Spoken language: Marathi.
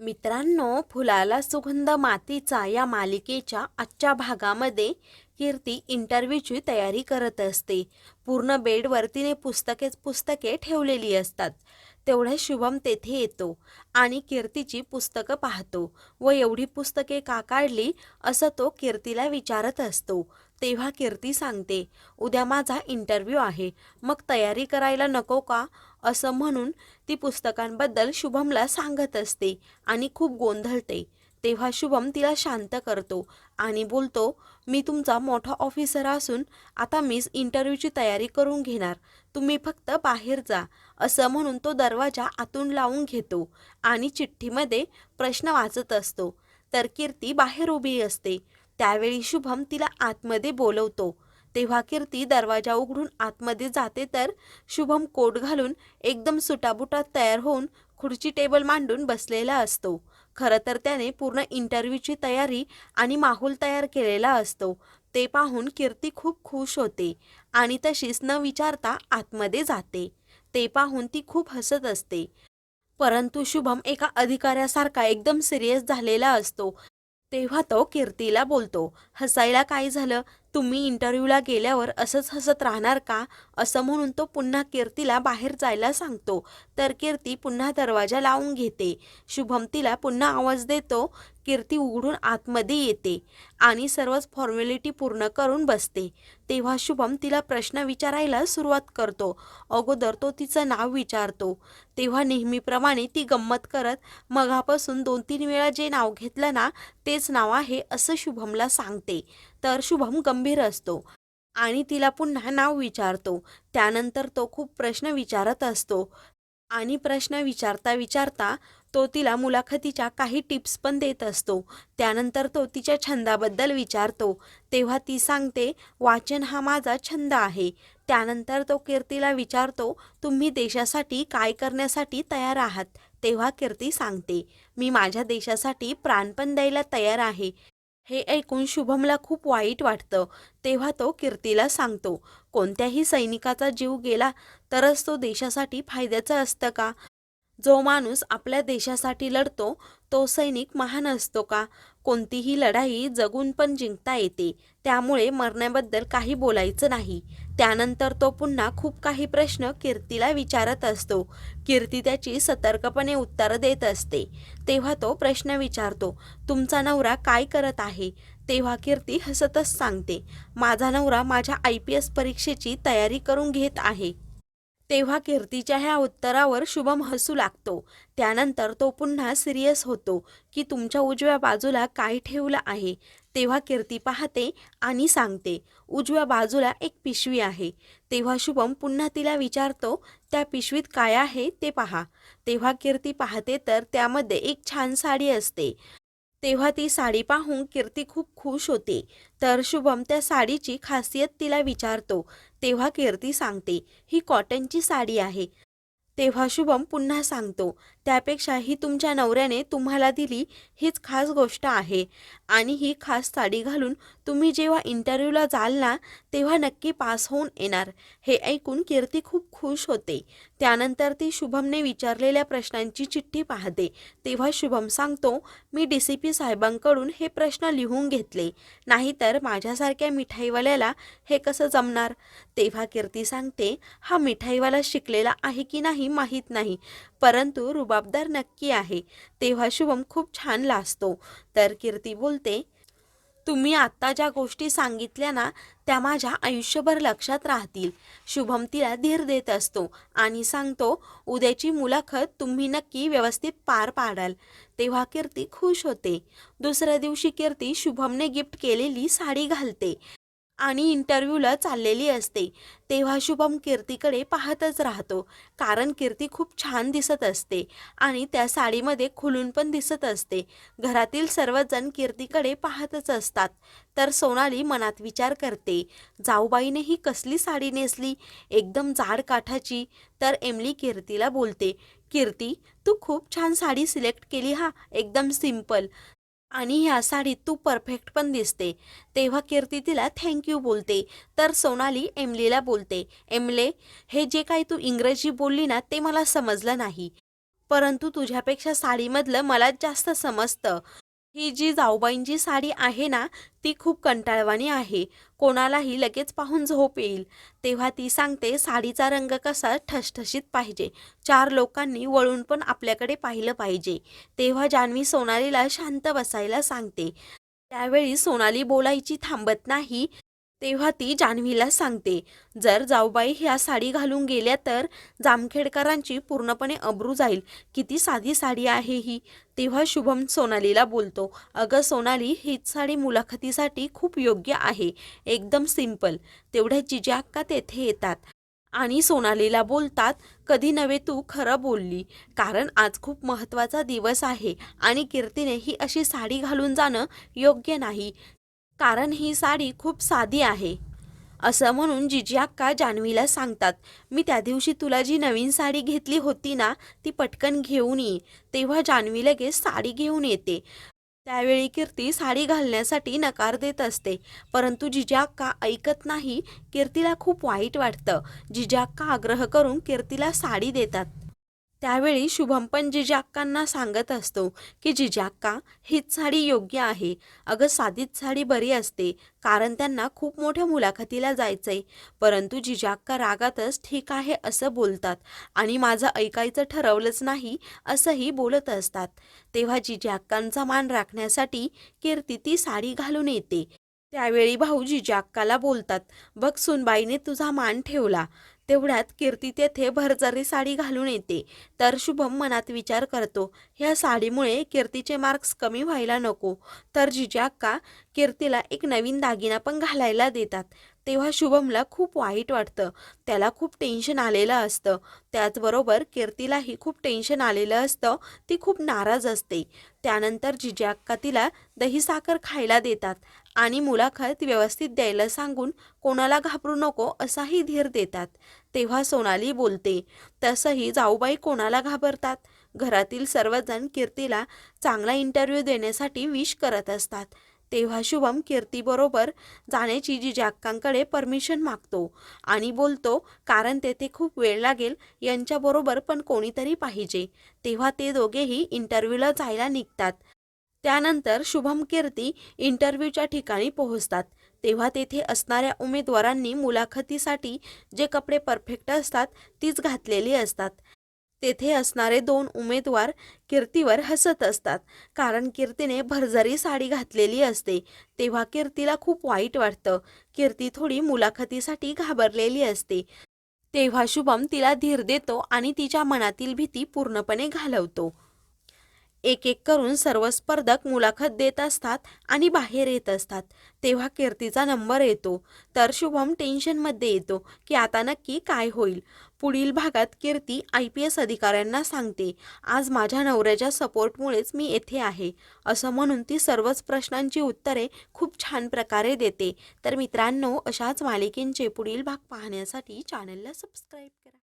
मित्रांनो फुलाला सुगंध मातीचा या मालिकेच्या आजच्या भागामध्ये कीर्ती इंटरव्ह्यूची तयारी करत असते. पूर्ण बेडवर तिने पुस्तकेच पुस्तके ठेवलेली असतात. तेवढ्या शुभम तेथे येतो आणि कीर्तीची पुस्तकं पाहतो व एवढी पुस्तके का काढली असं तो कीर्तीला विचारत असतो. तेव्हा कीर्ती सांगते उद्या माझा इंटरव्ह्यू आहे. मग तयारी करायला नको का? असं म्हणून ती पुस्तकांबद्दल शुभमला सांगत असते आणि खूप गोंधळते. तेव्हा शुभम तिला शांत करतो आणि बोलतो मी तुमचा मोठा ऑफिसर असून आता मीच इंटरव्ह्यूची तयारी करून घेणार. तुम्ही फक्त बाहेर जा. असं म्हणून तो दरवाजा आतून लावून घेतो आणि चिठ्ठीमध्ये प्रश्न वाचत असतो. तर कीर्ती बाहेर उभी असते. त्यावेळी शुभम तिला आतमध्ये बोलवतो. तेव्हा कीर्ती दरवाजा उघडून आतमध्ये जाते तर शुभम कोट घालून एकदम सुटाबुटात तयार होऊन खुर्ची टेबल मांडून बसलेला असतो. खरं तर त्याने पूर्ण इंटरव्ह्यूची तयारी आणि माहोल तयार केलेला असतो. ते पाहून कीर्ती खूप खुश होते आणि तशीच न विचारता आतमध्ये जाते. ते पाहून ती खूप हसत असते. परंतु शुभम एका अधिकाऱ्यासारखा एकदम सिरियस झालेला असतो. तेव्हा तो कीर्तीला बोलतो हसायला काय झालं? तुम्ही इंटरव्ह्यूला गेल्यावर असंच हसत राहणार का? असं म्हणून तो पुन्हा कीर्तीला बाहेर जायला सांगतो. तर कीर्ती पुन्हा दरवाजा लावून घेते. शुभम तिला पुन्हा आवाज देतो कीर्ती उघडून आतमध्ये येते आणि सर्वच फॉर्मॅलिटी पूर्ण करून बसते. तेव्हा शुभम तिला प्रश्न विचारायला सुरुवात करतो. अगोदर तो तिचं नाव विचारतो. तेव्हा नेहमीप्रमाणे ती गंमत करत मगापासून दोन तीन वेळा जे नाव घेतलं ना तेच नाव आहे असं शुभमला सांगते. तर शुभम गंभीर असतो आणि तिला पुन्हा नाव विचारतो. त्यानंतर तो खूप प्रश्न विचारत असतो आणि प्रश्न विचारता विचारता तो तिला मुलाखतीच्या काही टिप्स पण देत असतो. त्यानंतर तो तिच्या छंदाबद्दल विचारतो. तेव्हा ती सांगते वाचन हा माझा छंद आहे. त्यानंतर तो कीर्तीला विचारतो तुम्ही देशासाठी काय करण्यासाठी तयार आहात? तेव्हा कीर्ती सांगते मी माझ्या देशासाठी प्राण पण द्यायला तयार आहे. हे ऐकून शुभमला खूप वाईट वाटतं. तेव्हा तो कीर्तीला सांगतो कोणत्याही सैनिकाचा जीव गेला तरच तो देशासाठी फायद्याचा असतं का? जो माणूस आपल्या देशासाठी लढतो तो सैनिक महान असतो का? कोणतीही लढाई जगून पण जिंकता येते. त्यामुळे मरण्याबद्दल काही बोलायचं नाही. त्यानंतर तो पुन्हा खूप काही प्रश्न कीर्तीला विचारत असतो. कीर्ती त्याची सतर्कपणे उत्तर देत असते. तेव्हा तो प्रश्न विचारतो तुमचा नवरा काय करत आहे? तेव्हा कीर्ती हसतच सांगते माझा नवरा माझ्या आय पी एस परीक्षेची तयारी करून घेत आहे. तेव्हा कीर्तीच्या ह्या उत्तरावर शुभम हसू लागतो. त्यानंतर तो पुन्हा सिरियस होतो की तुमच्या उजव्या बाजूला काय ठेवलं आहे. तेव्हा कीर्ती पाहते आणि सांगते उजव्या बाजूला एक पिशवी आहे. तेव्हा शुभम पुन्हा तिला विचारतो त्या पिशवीत काय आहे ते पहा. तेव्हा कीर्ती पाहते तर त्यामध्ये एक छान साडी असते. तेव्हा ती साडी पाहून कीर्ती खूप खुश होते. तर शुभम त्या साडीची खासियत तिला विचारतो. तेव्हा कीर्ती सांगते ही कॉटनची साडी आहे. तेव्हा शुभम पुन्हा सांगतो त्यापेक्षा ही तुमच्या नवऱ्याने तुम्हाला दिली हीच खास गोष्ट आहे आणि ही खास साडी घालून तुम्ही जेव्हा इंटरव्ह्यूला जाल ना तेव्हा नक्की पास होऊन येणार. हे ऐकून कीर्ती खूप खुश होते. त्यानंतर ती शुभमने विचारलेल्या प्रश्नांची चिठ्ठी पाहते. तेव्हा शुभम सांगतो मी डी सी पी साहेबांकडून हे प्रश्न लिहून घेतले. नाहीतर माझ्यासारख्या मिठाईवाल्याला हे कसं जमणार? तेव्हा कीर्ती सांगते हा मिठाईवाला शिकलेला आहे की नाही माहीत नाही. परंतु रुबाबदार नक्की आहे. तेव्हा शुभम खूप छान लाजतो. तर कीर्ती बोलते तुम्ही आत्ता ज्या गोष्टी सांगितल्या ना त्या माझ्या आयुष्यभर लक्षात राहतील शुभम तिला धीर देत असतो आणि सांगतो उद्याची मुलाखत तुम्ही नक्की व्यवस्थित पार पाडाल तेव्हा कीर्ती खुश होते. दुसऱ्या दिवशी कीर्ती शुभमने गिफ्ट केलेली साडी घालते. आणि इंटरव्ह्यूला चाललेली असते. तेव्हा शुभम कीर्तीकडे पाहतच राहतो. कारण कीर्ती खूप छान दिसत असते आणि त्या साडीमध्ये खुलून पण दिसत असते. घरातील सर्वजण कीर्तीकडे पाहतच असतात. तर सोनाली मनात विचार करते जाऊबाईने ही कसली साडी नेसली? एकदम जाड काठाची. तर एमली कीर्तीला बोलते कीर्ती तू खूप छान साडी सिलेक्ट केली हा एकदम सिंपल आणि ह्या साडीत तू परफेक्ट पण दिसते. तेव्हा कीर्ती तिला थँक्यू बोलते. तर सोनाली एमलीला बोलते एमले हे जे काही तू इंग्रजी बोलली ना ते मला समजलं नाही. परंतु तुझ्यापेक्षा साडीमधलं मला जास्त समजतं. ही जी जाऊबाईंची साडी आहे ना ती खूप कंटाळवाणी आहे. कोणालाही लगेच पाहून झोप येईल. तेव्हा ती सांगते साडीचा रंग कसा ठसठशीत पाहिजे. चार लोकांनी वळून पण आपल्याकडे पाहिलं पाहिजे. तेव्हा जान्हवी सोनालीला शांत बसायला सांगते. त्यावेळी सोनाली बोलायची थांबत नाही. तेव्हा ती जान्हवीला सांगते जर जाऊबाई ह्या साडी घालून गेल्या तर जामखेडकरांची पूर्णपणे अब्रू जाईल. किती साधी साडी आहे ही. तेव्हा शुभम सोनालीला बोलतो अगं सोनाली हीच साडी मुलाखतीसाठी खूप योग्य आहे. एकदम सिंपल. तेवढ्या जिजाक्का तेथे येतात? आणि सोनालीला बोलतात कधी नव्हे तू खरं बोलली. कारण आज खूप महत्त्वाचा दिवस आहे आणि कीर्तीने ही अशी साडी घालून जाणं योग्य नाही. कारण ही साडी खूप साधी आहे. असं म्हणून जिजी अक्का जान्हवीला सांगतात मी त्या दिवशी तुला जी नवीन साडी घेतली होती ना ती पटकन घेऊन ये. तेव्हा जान्हवी लगेच साडी घेऊन येते. त्यावेळी कीर्ती साडी घालण्यासाठी नकार देत असते. परंतु जिजाक्का ऐकत नाही कीर्तीला खूप वाईट वाटतं. जिजाक्का आग्रह करून कीर्तीला साडी देतात. त्यावेळी शुभम पण जिजाक्कांना सांगत असतो की जिजाक्का हीच साडी योग्य आहे. अगं साधीच साडी बरी असते कारण त्यांना खूप मोठ्या मुलाखतीला जायचंय. परंतु जिजाक्का रागातच ठीक आहे असं बोलतात आणि माझं ऐकायचं ठरवलंच नाही असंही बोलत असतात. तेव्हा जिजाक्कांचा मान राखण्यासाठी कीर्ती ती साडी घालून येते. त्यावेळी भाऊ जिजाक्काला बोलतात बघ सुनबाईने तुझा मान ठेवला. तेवढ्यात कीर्ती तेथे भरजरी साडी घालून येते. तर शुभम मनात विचार करतो ह्या साडीमुळे कीर्तीचे मार्क्स कमी व्हायला नको. तर जिजा अक्का कीर्तीला एक नवीन दागिना पण घालायला देतात. तेव्हा शुभमला खूप वाईट वाटतं. त्याला खूप टेन्शन आलेलं असतं. त्याचबरोबर कीर्तीलाही खूप टेन्शन आलेलं असतं. ती खूप नाराज असते. त्यानंतर जिजाक्का तिला दही साखर खायला देतात. आणि मुलाखत व्यवस्थित द्यायला सांगून कोणाला घाबरू नको असाही धीर देतात. तेव्हा सोनाली बोलते तसंही जाऊबाई कोणाला घाबरतात? घरातील सर्वजण कीर्तीला चांगला इंटरव्ह्यू देण्यासाठी विश करत असतात. तेव्हा शुभम कीर्तीबरोबर जाण्याची जी अक्कांकडे परमिशन मागतो आणि बोलतो कारण तेथे खूप वेळ लागेल यांच्याबरोबर पण कोणीतरी पाहिजे. तेव्हा ते दोघेही इंटरव्ह्यूला जायला निघतात. त्यानंतर शुभम कीर्ती इंटरव्ह्यूच्या ठिकाणी पोहोचतात. तेव्हा तेथे असणाऱ्या उमेदवारांनी मुलाखतीसाठी जे कपडे परफेक्ट असतात तीच घातलेली असतात. तेथे असणारे दोन उमेदवार कीर्तीवर हसत असतात कारण कीर्तीने भरझरी साडी घातलेली असते. तेव्हा कीर्तीला खूप वाईट वाटतं. कीर्ती थोडी मुलाखतीसाठी घाबरलेली असते. तेव्हा शुभम तिला धीर देतो आणि तिच्या मनातील भीती पूर्णपणे घालवतो. एक एक करून सर्व स्पर्धक मुलाखत देत असतात आणि बाहेर येत असतात. तेव्हा कीर्तीचा नंबर येतो. तर शुभम टेन्शनमध्ये येतो की आता नक्की काय होईल? पुढील भागात कीर्ती आय पी एस अधिकाऱ्यांना सांगते. आज माझ्या नवऱ्याच्या सपोर्टमुळेच मी येथे आहे. असं म्हणून ती सर्वच प्रश्नांची उत्तरे खूप छान प्रकारे देते. तर मित्रांनो अशाच मालिकेंचे पुढील भाग पाहण्यासाठी चॅनलला सबस्क्राईब करा.